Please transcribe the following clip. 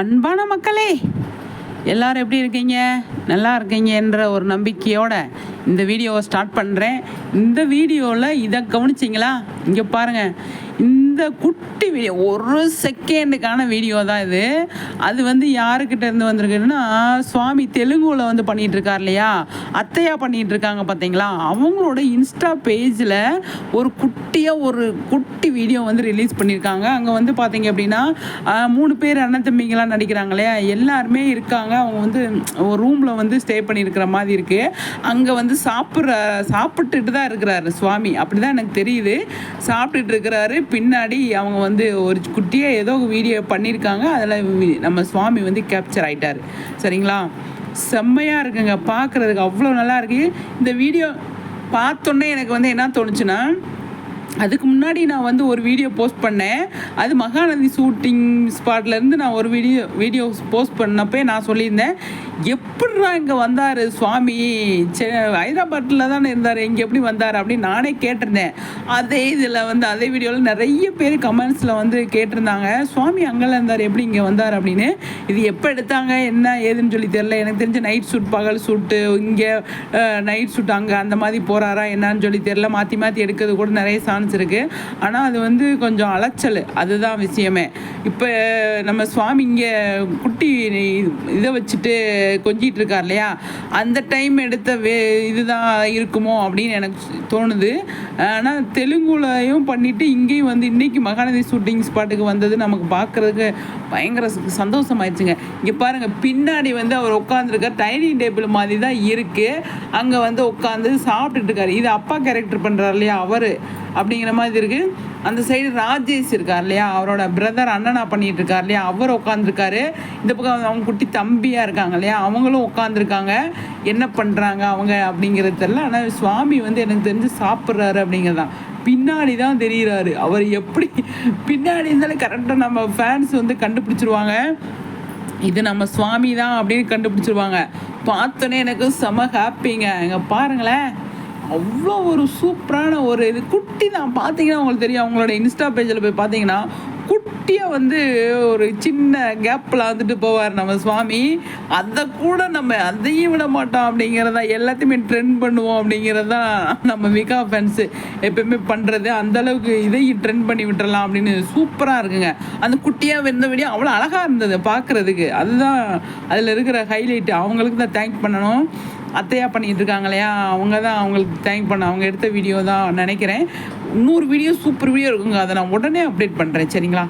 அன்பான மக்களே எல்லாரும் எப்படி இருக்கீங்க? நல்லா இருக்கீங்கன்ற ஒரு நம்பிக்கையோட இந்த வீடியோவை ஸ்டார்ட் பண்ணுறேன் இந்த வீடியோவில் இதை கவனிச்சிங்களா? இங்கே பாருங்கள் இந்த குட்டி வீடியோ ஒரு செகண்டுக்கான வீடியோ தான் இது. அது வந்து யாருக்கிட்ட இருந்து வந்திருக்குன்னா சுவாமி தெலுங்குல வந்து பண்ணிட்டு இருக்கார் இல்லையா? அத்தையா பண்ணிட்டு இருக்காங்க பார்த்தீங்களா அவங்களோட இன்ஸ்டா பேஜில் ஒரு குட்டியாக ஒரு குட்டி வீடியோ வந்து ரிலீஸ் பண்ணியிருக்காங்க அங்கே வந்து பார்த்தீங்க அப்படின்னா மூணு பேர் அண்ணன் தம்பிங்களாம் நடிக்கிறாங்க இல்லையா? எல்லாருமே இருக்காங்க. அவங்க வந்து ஒரு ரூமில் வந்து ஸ்டே பண்ணியிருக்கிற மாதிரி இருக்குது அங்கே வந்து சாப்பிட்ற சாப்பிட்டுட்டு தான் இருக்கிறாரு சுவாமி. அப்படி தான் எனக்கு தெரியுது. சாப்பிட்டுட்டு இருக்கிறாரு. பின்னாடி அவங்க வந்து ஒரு குட்டியாக ஏதோ வீடியோ பண்ணியிருக்காங்க அதில் நம்ம சுவாமி வந்து கேப்சர் ஆகிட்டார் சரிங்களா? செம்மையாக இருக்குங்க. பார்க்குறதுக்கு அவ்வளோ நல்லா இருக்கு. இந்த வீடியோ பார்த்தோன்னே எனக்கு வந்து என்ன தோணுச்சுன்னா அதுக்கு முன்னாடி நான் வந்து ஒரு வீடியோ போஸ்ட் பண்ணேன். அது மகாநதி ஷூட்டிங் ஸ்பாட்லேருந்து நான் ஒரு வீடியோ வீடியோ போஸ்ட் பண்ணப்போ நான் சொல்லியிருந்தேன். எப்படிடா இங்கே வந்தார் சுவாமி? ஹைதராபாத்தில் தானே இருந்தார் இங்கே எப்படி வந்தார் அப்படின்னு நானே கேட்டிருந்தேன். அதே இதில் வந்து அதே வீடியோவில் நிறைய பேர் கமெண்ட்ஸில் வந்து கேட்டிருந்தாங்க. சுவாமி அங்கெல்லாம் இருந்தார் எப்படி இங்கே வந்தார் அப்படின்னு? இது எப்போ எடுத்தாங்க என்ன ஏதுன்னு சொல்லி தெரில எனக்கு தெரிஞ்ச நைட் ஷூட் பகல் ஷூட்டு இங்கே நைட் ஷூட் அங்கே அந்த மாதிரி போகிறாரா என்னன்னு சொல்லி தெரில மாற்றி மாற்றி எடுக்கிறது கூட நிறைய சான்ஸ் இருக்குது ஆனால் அது வந்து கொஞ்சம் அலைச்சல். அதுதான் விஷயமே. இப்போ நம்ம சுவாமி இங்கே குட்டி இதை வச்சுட்டு கொஞ்சிட்டு இருக்கார் இல்லையா அந்த டைம் எடுத்த வே இதுதான் இருக்குமோ அப்படின்னு எனக்கு தோணுது. ஆனால் தெலுங்குலையும் பண்ணிட்டு இங்கேயும் வந்து இன்னைக்கு மகாநதி ஷூட்டிங் ஸ்பாட்டுக்கு வந்தது நமக்கு பார்க்குறதுக்கு பயங்கர சந்தோஷமாயிடுச்சுங்க. இங்கே பாருங்க பின்னாடி வந்து அவர் உட்காந்துருக்கார் டைனிங் டேபிள் மாதிரி தான் இருக்குது அங்கே வந்து உட்காந்து சாப்பிட்டுட்டு இருக்காரு இது அப்பா கேரக்டர் பண்ணுறாரு இல்லையா அவர். அப்படிங்கிற மாதிரி இருக்குது அந்த சைடு ராஜேஷ் இருக்கார் இல்லையா அவரோட பிரதர் அண்ணனா பண்ணிட்டு இருக்கார் இல்லையா அவர் உட்காந்துருக்காரு இந்த பக்கம் அவங்க குட்டி தம்பியாக இருக்காங்க இல்லையா அவங்களும் உட்காந்துருக்காங்க என்ன பண்ணுறாங்க அவங்க அப்படிங்கிறது தெரியல. ஆனால் சுவாமி வந்து எனக்கு தெரிஞ்சு சாப்பிட்றாரு அப்படிங்கிறதான். பின்னாடி தான் தெரிகிறாரு அவர் எப்படி பின்னாடி இருந்தாலும் கரெக்டாக நம்ம ஃபேன்ஸ் வந்து கண்டுபிடிச்சிருவாங்க. இது நம்ம சுவாமி தான் அப்படின்னு கண்டுபிடிச்சிருவாங்க. பார்த்தோன்னே எனக்கு செம ஹாப்பிங்க. இங்கே பாருங்களேன். அவ்வளோ ஒரு சூப்பரான ஒரு இது. குட்டி தான் பார்த்தீங்கன்னா உங்களுக்கு தெரியும். அவங்களோட இன்ஸ்டா பேஜில் போய் பார்த்தீங்கன்னா குட்டியாக வந்து ஒரு சின்ன கேப்பில் வந்துட்டு போவார் நம்ம சுவாமி. அதை கூட நம்ம அதையும் விட மாட்டோம் அப்படிங்கிறதா எல்லாத்தையுமே ட்ரெண்ட் பண்ணுவோம் அப்படிங்கிறது தான் நம்ம மிகா ஃபேன்ஸு எப்பயுமே பண்ணுறது அந்த அளவுக்கு இதையும் ட்ரெண்ட் பண்ணி விட்டுறலாம் அப்படின்னு சூப்பராக இருக்குங்க. அந்த குட்டியாக வெந்த வீடியோ அவ்வளோ அழகாக இருந்தது பார்க்குறதுக்கு அதுதான் அதில் இருக்கிற ஹைலைட் அவங்களுக்கு தான் தேங்க் பண்ணணும். அத்தையா பண்ணிகிட்டு இருக்காங்க இல்லையா? அவங்க தான் அவங்களுக்கு தேங்க் பண்ண அவங்க எடுத்த வீடியோ தான் நினைக்கிறேன். இன்னொரு வீடியோ சூப்பர் வீடியோ இருக்குங்க. அதை நான் உடனே அப்டேட் பண்ணுறேன் சரிங்களா?